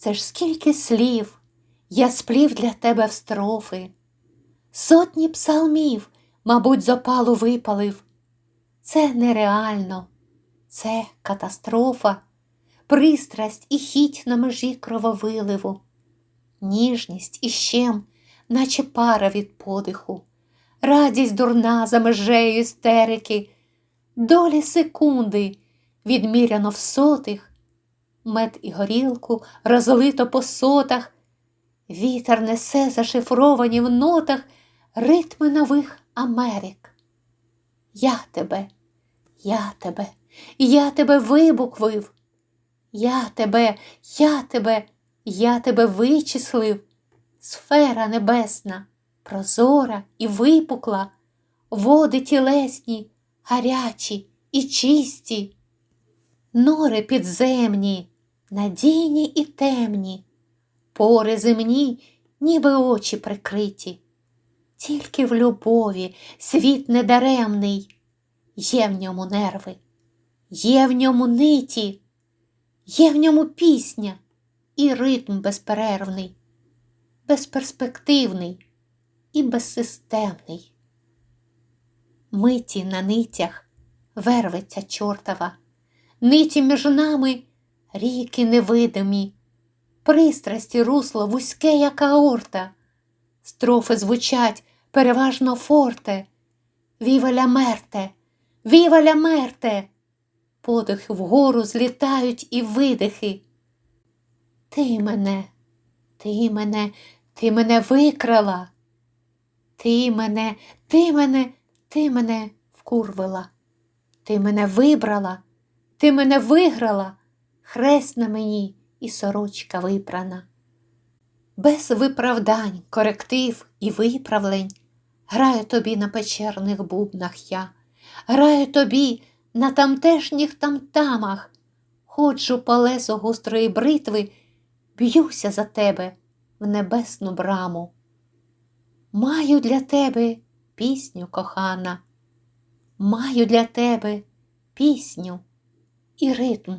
Це ж скільки слів. Я сплів для тебе в строфи, сотні псалмів, мабуть, з опалу випалив. Це нереально, це катастрофа, пристрасть і хіть на межі крововиливу, ніжність і щем, наче пара від подиху, радість дурна за межею істерики, долі секунди відміряно в сотих, мед і горілку розлито по сотах, вітер несе зашифровані в нотах ритми нових Америк. Я тебе, я тебе, я тебе вибуквив, я тебе, я тебе, я тебе вичислив, сфера небесна, прозора і випукла, води тілесні, гарячі і чисті, нори підземні, надійні і темні, пори земні, ніби очі прикриті. Тільки в любові світ недаремний, є в ньому нерви, є в ньому ниті, є в ньому пісня і ритм безперервний, безперспективний і безсистемний. Миті на нитях верветься чортова, ниті між нами ріки невидимі, пристрасті русло вузьке, як аорта, строфи звучать переважно форте, віваля мерте, віваля мерте, подихи вгору злітають і видихи. Ти мене, ти мене, ти мене викрала, ти мене, ти мене, ти мене вкурвила, ти мене вибрала, ти мене виграла, хрест на мені і сорочка випрана. Без виправдань, коректив і виправлень граю тобі на печерних бубнах я, граю тобі на тамтешніх тамтамах, ходжу по лесу гострої бритви, б'юся за тебе в небесну браму. Маю для тебе пісню кохана, маю для тебе пісню і ритм